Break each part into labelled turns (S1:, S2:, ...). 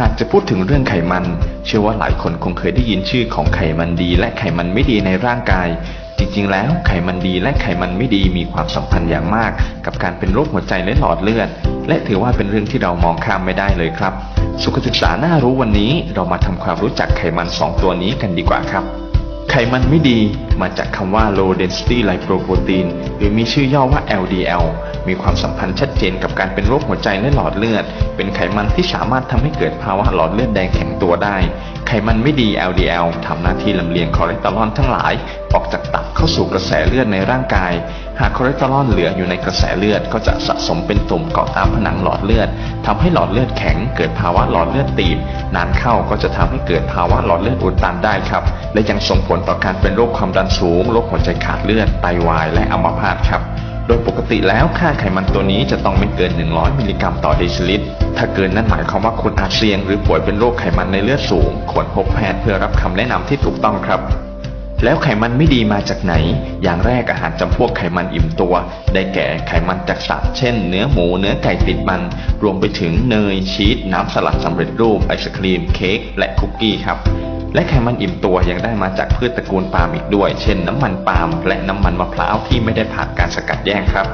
S1: หากจะพูดถึงเรื่องไขมัน เชื่อว่าหลายคนคงเคยได้ยินชื่อของไขมันดี และไขมันไม่ดีในร่างกาย จริงๆ แล้วไขมันดีและไขมันไม่ดีมีความสัมพันธ์อย่างมาก กับการเป็นโรคหัวใจและหลอดเลือด และถือว่าเป็นเรื่องที่เรามองข้ามไม่ได้เลยครับ สุขศึกษาน่ารู้วันนี้เรามาทำความรู้จักไขมันสองตัวนี้กันดีกว่าครับไขมันไม่ดีมาจากคำว่า low density lipoprotein หรือมีชื่อย่อว่า LDL มีความสัมพันธ์ชัดเจนกับการเป็นโรคหัวใจและหลอดเลือด เป็นไขมันที่สามารถทำให้เกิดภาวะหลอดเลือดแดงแข็งตัวได้ ไขมันไม่ดี LDL ทำหน้าที่ลำเลียงคอเลสเตอรอลทั้งหลาย ออกจากตับเข้าสู่กระแสเลือดในร่างกาย หากคอเลสเตอรอลเหลืออยู่ในกระแสเลือดก็จะสะสมเป็นตุ่มเกาะตามผนังหลอดเลือดทำให้หลอดเลือดแข็ง เกิดภาวะหลอดเลือดตีบ นานเข้าก็จะทำให้เกิดภาวะหลอดเลือดอุดตันได้ครับ และยังส่งผลต่อการเป็นโรคความดันสูง โรคหัวใจขาดเลือด ไตวาย และอัมพาตครับ โดยปกติแล้วค่าไขมันตัวนี้จะต้องไม่เกิน 100 มิลลิกรัมต่อเดซิลิตร ถ้าเกินนั่นหมายความว่าคุณอาจเสี่ยงหรือป่วยเป็นโรคไขมันในเลือดสูงควรพบแพทย์เพื่อรับคำแนะนำที่ถูกต้องครับแล้วไขมันไม่ดีมาจากไหน อย่างแรกอาหารจำพวกไขมันอิ่มตัว ได้แก่ไขมันจากสัตว์ เช่น เนื้อหมู เนื้อไก่ติดมัน รวมไปถึงเนย ชีส น้ำสลัดสำเร็จรูป ไอศครีม เค้ก และคุกกี้ครับ และไขมันอิ่มตัวยังได้มาจากพืชตระกูลปาล์มอีกด้วย เช่น น้ำมันปาล์มและน้ำมันมะพร้าวที่ไม่ได้ผ่านการสกัดแยกครับ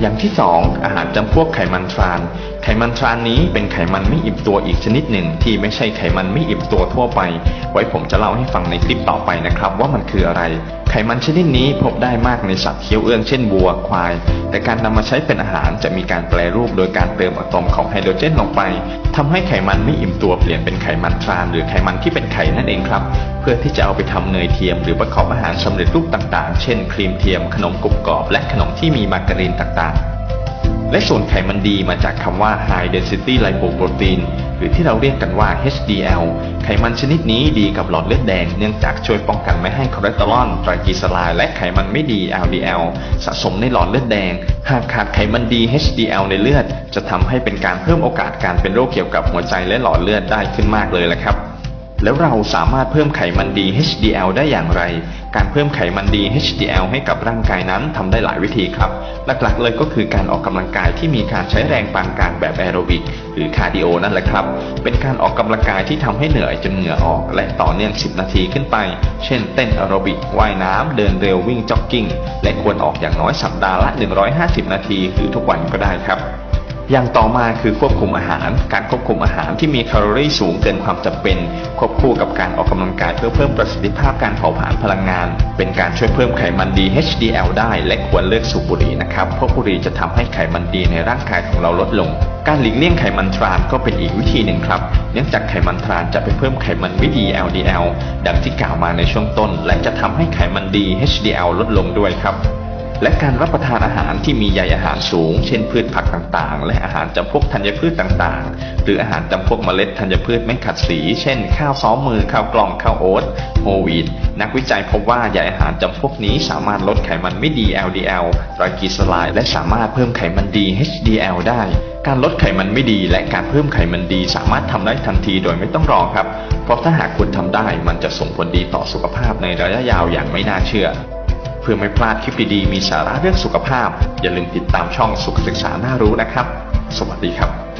S1: อย่างที่ 2 อาหารจำพวกไขมันทราน ไขมันทรานนี้เป็นไขมันไม่อิ่มตัวอีกชนิดหนึ่ง ที่ไม่ใช่ไขมันไม่อิ่มตัวทั่วไป ไว้ผมจะเล่าให้ฟังในคลิปต่อไปนะครับ ว่ามันคืออะไร ไขมันชนิดนี้พบได้มากในสัตว์เคี้ยวเอื้องเช่นวัวควาย แต่การนำมาใช้เป็นอาหารจะมีการแปรรูปโดยการเติมอะตอมของไฮโดรเจนลงไปทำให้ไขมันไม่อิ่มตัวเปลี่ยนเป็นไขมันทราน หรือไขมันที่เป็นไข่นั่นเองครับ พื่อที่จะเอาไปทำเนยเทียม หรือประกอบอาหารสำเร็จรูปต่างๆ เช่น ครีมเทียม ขนมกรุบกรอบ และขนมที่มีมาการีนต่างๆ และส่วนไขมันดีมาจากคำว่า High Density Lipoprotein หรือที่เราเรียกกันว่า HDL ไขมันชนิดนี้ดีกับหลอดเลือดแดง เนื่องจากช่วยป้องกันไม่ให้คอเลสเตอรอลไตรกลีเซอไรด์และไขมันไม่ดี LDL สะสมในหลอดเลือดแดง หากขาดไขมันดี HDL ในเลือด จะทำให้เป็นการเพิ่มโอกาสการเป็นโรคเกี่ยวกับหัวใจและหลอดเลือดได้ขึ้นมากเลยละครับ แล้วเราสามารถเพิ่มไขมันดี HDL ได้อย่างไร การเพิ่มไขมันดี HDL ให้กับร่างกายนั้นทำได้หลายวิธีครับ หลักๆ เลยก็คือการออกกำลังกายที่มีการใช้แรงปานกลางแบบแอโรบิกหรือคาร์ดิโอนั่นแหละครับ เป็นการออกกำลังกายที่ทำให้เหนื่อยจนเหงื่อออก และต่อเนื่อง 10 นาทีขึ้นไป เช่น เต้นแอโรบิกว่ายน้ำเดินเร็ววิ่งจ็อกกิ้ง และควรออกอย่างน้อยสัปดาห์ละ 150 นาที หรือทุกวันก็ได้ครับ อย่างต่อมาคือควบคุมอาหาร การควบคุมอาหารที่มีแคลอรี่สูงเกินความจำเป็น ควบคู่กับการออกกำลังกายเพื่อเพิ่มประสิทธิภาพการเผาผลาญพลังงาน เป็นการช่วยเพิ่มไขมันดี HDL ได้ และควรเลิกสูบบุหรี่นะครับ เพราะบุหรี่จะทำให้ไขมันดีในร่างกายของเราลดลง การหลีกเลี่ยงไขมันทรานก็เป็นอีกวิธีหนึ่งครับ เนื่องจากไขมันทรานจะไปเพิ่มไขมันไม่ดี LDL ดังที่กล่าวมาในช่วงต้น และจะทำให้ไขมันดี HDL ลดลงด้วยครับ และการรับประทานอาหารที่มีใยอาหารสูง เช่นพืชผักต่างๆ และอาหารจำพวกธัญพืชต่างๆ หรืออาหารจำพวกเมล็ดธัญพืชไม่ขัดสี เช่น ข้าวซ้อมมือ ข้าวกล่อง ข้าวโอ๊ต โฮวีตนักวิจัยพบว่าใยอาหารจำพวกนี้สามารถลดไขมันไม่ดี LDL ไตรกลีเซอไรด์และสามารถเพิ่มไขมันดี HDL ได้การลดไขมันไม่ดีและการเพิ่มไขมันดีสามารถทำได้ทันทีโดยไม่ต้องรอครับ เพราะถ้าหากคุณทำได้มันจะส่งผลดีต่อสุขภาพในระยะยาวอย่างไม่น่าเชื่อ เพื่อไม่พลาดคลิปดีๆ มีสาระเรื่องสุขภาพ อย่าลืมติดตามช่องสุขศึกษาน่ารู้นะครับ สวัสดีครับ